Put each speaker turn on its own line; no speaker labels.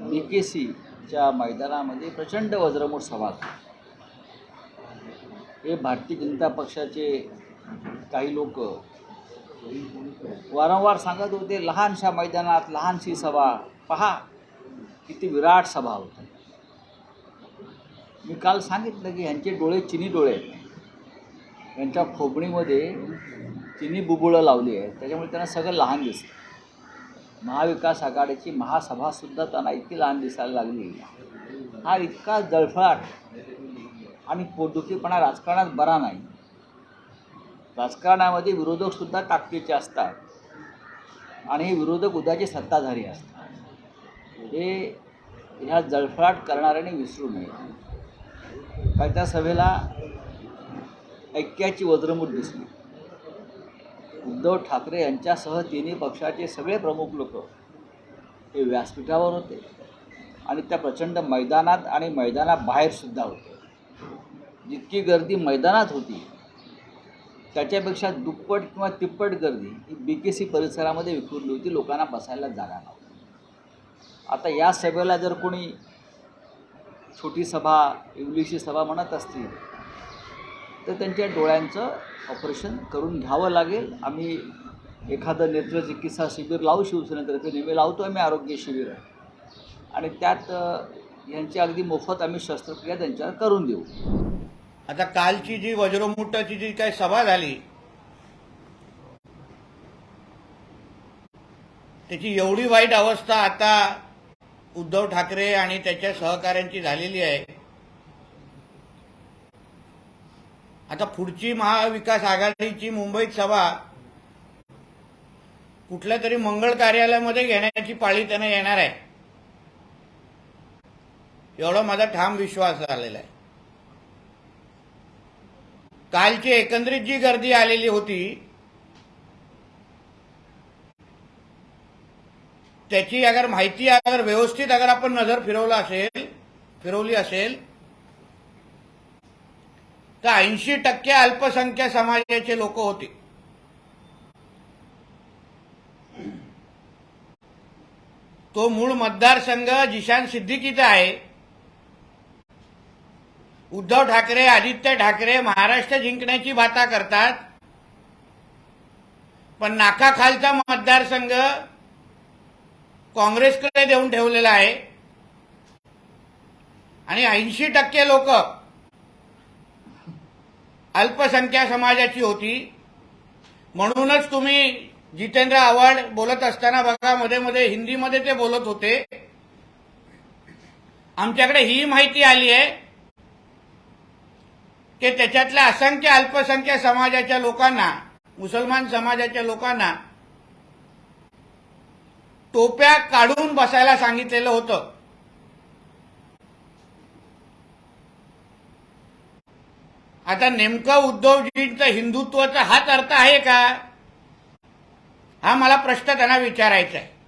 बी के सीच्या मैदानामध्ये प्रचंड वज्रमूठ सभा हे भारतीय जनता पक्षाचे काही लोक वारंवार सांगत होते लहानशा मैदानात लहानशी सभा पहा किती विराट सभा होती. मी काल सांगितलं की यांचे डोळे चिनी डोळे यांच्या खोबणीमध्ये चिनी बुबुळं लावली आहे त्याच्यामुळे त्यांना सगळं लहान दिसतं. महाविकास आघाडीची महासभासुद्धा त्यांना इतकी लहान दिसायला लागली. हा इतका जळफळाट आणि पोटदुखीपणा राजकारणात बरा नाही. राजकारणामध्ये विरोधकसुद्धा ताकदीचे असतात. आणि हे विरोधक उद्याचे सत्ताधारी असतात. हे ह्या जळफळाट करणाऱ्याने विसरू नये. कारण त्या सभेला ऐक्याची वज्रमूठ दिसली. उद्धव ठाकरे यांच्यासह तिन्ही पक्षाचे सगळे प्रमुख लोक हे व्यासपीठावर होते. आणि त्या प्रचंड मैदानात आणि मैदानाबाहेरसुद्धा होते. जितकी गर्दी मैदानात होती त्याच्यापेक्षा दुप्पट किंवा तिप्पट गर्दी ही बी के सी परिसरामध्ये विखुरली होती लोकांना बसायला जागा नव्हती. आता या सभेला जर कोणी छोटी सभा इंग्लिशी सभा म्हणत असतील तर त्यांच्या डोळ्यांचं ऑपरेशन करून घ्यावं लागेल. आम्ही एखादं नेत्र चिकित्सा शिबिर लावू शिवसेनेतर्फे नेहमी लावतो आम्ही आरोग्य शिबिर. आणि त्यात यांची अगदी मोफत आम्ही शस्त्रक्रिया त्यांच्यावर करून देऊ.
आता कालची जी वज्रमुठाची जी काही सभा झाली त्याची एवढी वाईट अवस्था आता उद्धव ठाकरे आणि त्याच्या सहकाऱ्यांची झालेली आहे. आता पुढची महाविकास आघाडीची मुंबईत सभा कुठल्या तरी मंगळ कार्यालयामध्ये घेण्याची पाळी त्यांना येणार आहे. एवढा माझा ठाम विश्वास आलेला आहे. कालची एकंदरीत जी गर्दी आलेली होती त्याची अगर माहिती अगर व्यवस्थित अगर आपण नजर फिरवला असेल फिरवली असेल तर ऐंशी टक्के अल्पसंख्याक समाजाचे लोक होते? तो मूळ मतदारसंघ जिशान सिद्दीकीचा आहे. उद्धव ठाकरे आदित्य ठाकरे महाराष्ट्र जिंकण्याची भाता करतात. पण नाकाखालचा मतदारसंघ काँग्रेसकडे देऊन ठेवलेला आहे. आणि ऐंशी टक्के लोक अल्पसंख्या समाजाची होती. म्हणूनच तुम्ही जितेंद्र आव्हाड बोलत असताना बघा मध्ये मध्ये हिंदीमध्ये ते बोलत होते. आमच्याकडे ही माहिती आली आहे की त्याच्यातल्या असंख्य अल्पसंख्या समाजाच्या लोकांना मुसलमान समाजाच्या लोकांना टोप्या काढून बसायला सांगितलेलं होतं. आता नेमकं उद्धवजींचं हिंदुत्वाचा हाच अर्थ आहे का? हा मला प्रश्न त्यांना विचारायचा आहे.